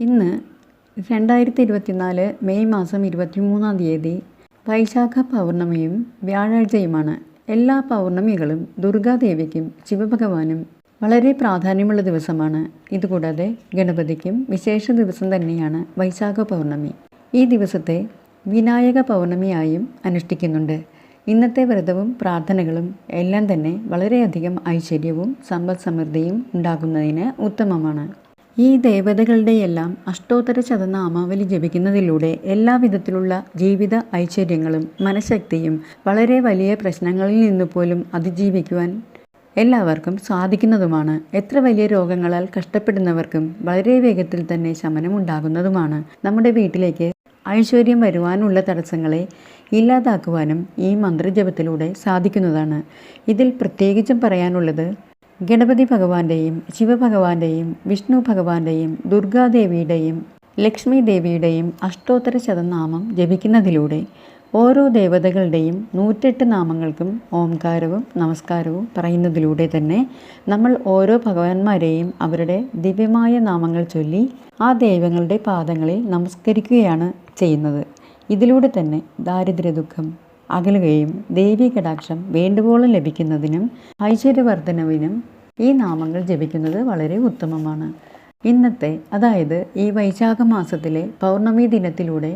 ഇന്ന് രണ്ടായിരത്തി ഇരുപത്തിനാല് മെയ് മാസം ഇരുപത്തിമൂന്നാം തീയതി വൈശാഖ പൗർണമിയും വ്യാഴാഴ്ചയുമാണ് എല്ലാ പൗർണമികളും ദുർഗാദേവിക്കും ശിവഭഗവാനും വളരെ പ്രാധാന്യമുള്ള ദിവസമാണ്. ഇതുകൂടാതെ ഗണപതിക്കും വിശേഷ ദിവസം തന്നെയാണ് വൈശാഖ പൗർണമി. ഈ ദിവസത്തെ വിനായക പൗർണമിയായും അനുഷ്ഠിക്കുന്നുണ്ട്. ഇന്നത്തെ വ്രതവും പ്രാർത്ഥനകളും എല്ലാം തന്നെ വളരെയധികം ഐശ്വര്യവും സമ്പദ് സമൃദ്ധിയും ഉണ്ടാകുന്നതിന് ഉത്തമമാണ്. ഈ ദേവതകളുടെയെല്ലാം അഷ്ടോത്തര ശതനാമാവലി ജപിക്കുന്നതിലൂടെ എല്ലാവിധത്തിലുള്ള ജീവിത ഐശ്വര്യങ്ങളും മനഃശക്തിയും വളരെ വലിയ പ്രശ്നങ്ങളിൽ നിന്ന് പോലും അതിജീവിക്കുവാൻ എല്ലാവർക്കും സാധിക്കുന്നതുമാണ്. എത്ര വലിയ രോഗങ്ങളാൽ കഷ്ടപ്പെടുന്നവർക്കും വളരെ വേഗത്തിൽ തന്നെ ശമനമുണ്ടാകുന്നതുമാണ്. നമ്മുടെ വീട്ടിലേക്ക് ഐശ്വര്യം വരുവാനുള്ള തടസ്സങ്ങളെ ഇല്ലാതാക്കുവാനും ഈ മന്ത്രജപത്തിലൂടെ സാധിക്കുന്നതാണ്. ഇതിൽ പ്രത്യേകിച്ചും പറയാനുള്ളത് ഗണപതി ഭഗവാന്റെയും ശിവഭഗവാന്റെയും വിഷ്ണു ഭഗവാന്റെയും ദുർഗാദേവിയുടെയും ലക്ഷ്മി ദേവിയുടെയും അഷ്ടോത്തര ശതനാമം ജപിക്കുന്നതിലൂടെ ഓരോ ദേവതകളുടെയും നൂറ്റെട്ട് നാമങ്ങൾക്കും ഓംകാരവും നമസ്കാരവും പറയുന്നതിലൂടെ തന്നെ നമ്മൾ ഓരോ ഭഗവാന്മാരെയും അവരുടെ ദിവ്യമായ നാമങ്ങൾ ചൊല്ലി ആ ദൈവങ്ങളുടെ പാദങ്ങളിൽ നമസ്കരിക്കുകയാണ് ചെയ്യുന്നത്. ഇതിലൂടെ തന്നെ ദാരിദ്ര്യ ദുഃഖം അകലുകയും ദേവീ കടാക്ഷം വേണ്ടുവോളം ലഭിക്കുന്നതിനും ഐശ്വര്യവർദ്ധനവിനും ഈ നാമങ്ങൾ ജപിക്കുന്നത് വളരെ ഉത്തമമാണ്. ഇന്നത്തെ അതായത് ഈ വൈശാഖ മാസത്തിലെ പൗർണമി ദിനത്തിലൂടെ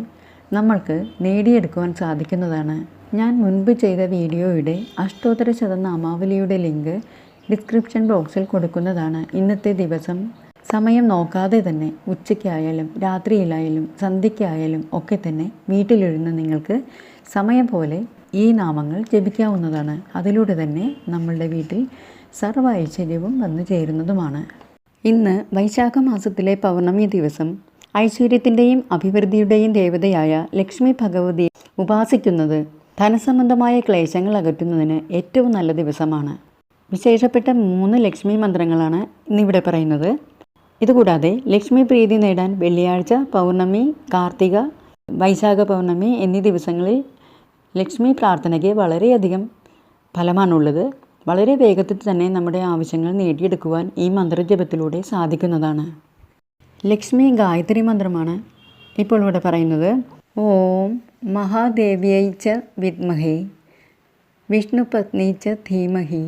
നമ്മൾക്ക് നേടിയെടുക്കുവാൻ സാധിക്കുന്നതാണ്. ഞാൻ മുൻപ് ചെയ്ത വീഡിയോയുടെ അഷ്ടോത്തര ശതനാമാവലിയുടെ ലിങ്ക് ഡിസ്ക്രിപ്ഷൻ ബോക്സിൽ കൊടുക്കുന്നതാണ്. ഇന്നത്തെ ദിവസം സമയം നോക്കാതെ തന്നെ ഉച്ചയ്ക്കായാലും രാത്രിയിലായാലും സന്ധ്യയ്ക്കായാലും ഒക്കെ തന്നെ വീട്ടിലിരുന്ന് നിങ്ങൾക്ക് സമയം പോലെ ഈ നാമങ്ങൾ ജപിക്കാവുന്നതാണ്. അതിലൂടെ തന്നെ നമ്മളുടെ വീട്ടിൽ സർവ ഐശ്വര്യവും വന്നു ചേരുന്നതുമാണ്. ഇന്ന് വൈശാഖ മാസത്തിലെ പൗർണമി ദിവസം ഐശ്വര്യത്തിന്റെയും അഭിവൃദ്ധിയുടെയും ദേവതയായ ലക്ഷ്മി ഭഗവതിയെ ഉപാസിക്കുന്നത് ധനസംബന്ധമായ ക്ലേശങ്ങൾ അകറ്റുന്നതിന് ഏറ്റവും നല്ല ദിവസമാണ്. വിശേഷപ്പെട്ട മൂന്ന് ലക്ഷ്മി മന്ത്രങ്ങളാണ് ഇന്നിവിടെ പറയുന്നത്. ഇതുകൂടാതെ ലക്ഷ്മി പ്രീതി നേടാൻ വെള്ളിയാഴ്ച പൗർണമി കാർത്തിക വൈശാഖ പൗർണമി എന്നീ ദിവസങ്ങളിൽ ലക്ഷ്മി പ്രാർത്ഥനയ്ക്ക് വളരെയധികം ഫലമാണുള്ളത്. വളരെ വേഗത്തിൽ തന്നെ നമ്മുടെ ആവശ്യങ്ങൾ നേടിയെടുക്കുവാൻ ഈ മന്ത്രജപത്തിലൂടെ സാധിക്കുന്നതാണ്. ലക്ഷ്മി ഗായത്രി മന്ത്രമാണ്. ഇപ്പോൾ ഇവിടെ പറയുന്നത് ഓം മഹാദേവ്യൈ ച വിദ്മഹേ വിഷ്ണുപത്നി ച ധീമഹി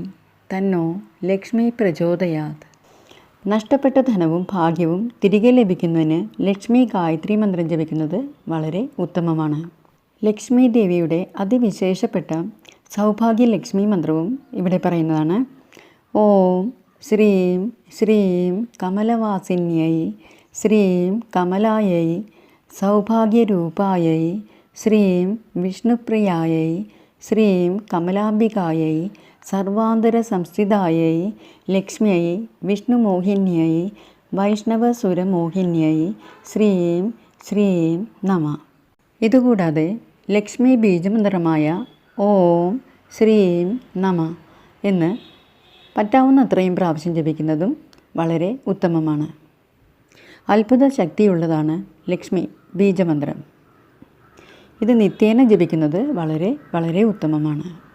തന്നോ ലക്ഷ്മി പ്രചോദയാത്. നഷ്ടപ്പെട്ട ധനവും ഭാഗ്യവും തിരികെ ലഭിക്കുന്നതിന് ലക്ഷ്മി ഗായത്രി മന്ത്രം ജപിക്കുന്നത് വളരെ ഉത്തമമാണ്. ലക്ഷ്മി ദേവിയുടെ അതിവിശേഷപ്പെട്ട സൗഭാഗ്യ ലക്ഷ്മി മന്ത്രവും ഇവിടെ പറയുന്നതാണ്. ഓം ശ്രീം ശ്രീം കമലവാസിന്യൈ ശ്രീം കമലായൈ സൗഭാഗ്യരൂപായൈ ശ്രീം വിഷ്ണുപ്രിയായൈ ശ്രീം കമലാംബികായൈ സർവാന്തര സംസ്ഥിതായൈ ലക്ഷ്മ്യൈ വിഷ്ണുമോഹിന്യൈ വൈഷ്ണവസുരമോഹിന്യൈ ശ്രീം ശ്രീം നമ. ഇതുകൂടാതെ ലക്ഷ്മി ബീജമന്ത്രമായ ഓം ശ്രീം നമ എന്ന് പറ്റാവുന്ന അത്രയും പ്രാവശ്യം ജപിക്കുന്നതും വളരെ ഉത്തമമാണ്. അത്ഭുത ശക്തിയുള്ളതാണ് ലക്ഷ്മി ബീജമന്ത്രം. ഇത് നിത്യേന ജപിക്കുന്നത് വളരെ വളരെ ഉത്തമമാണ്.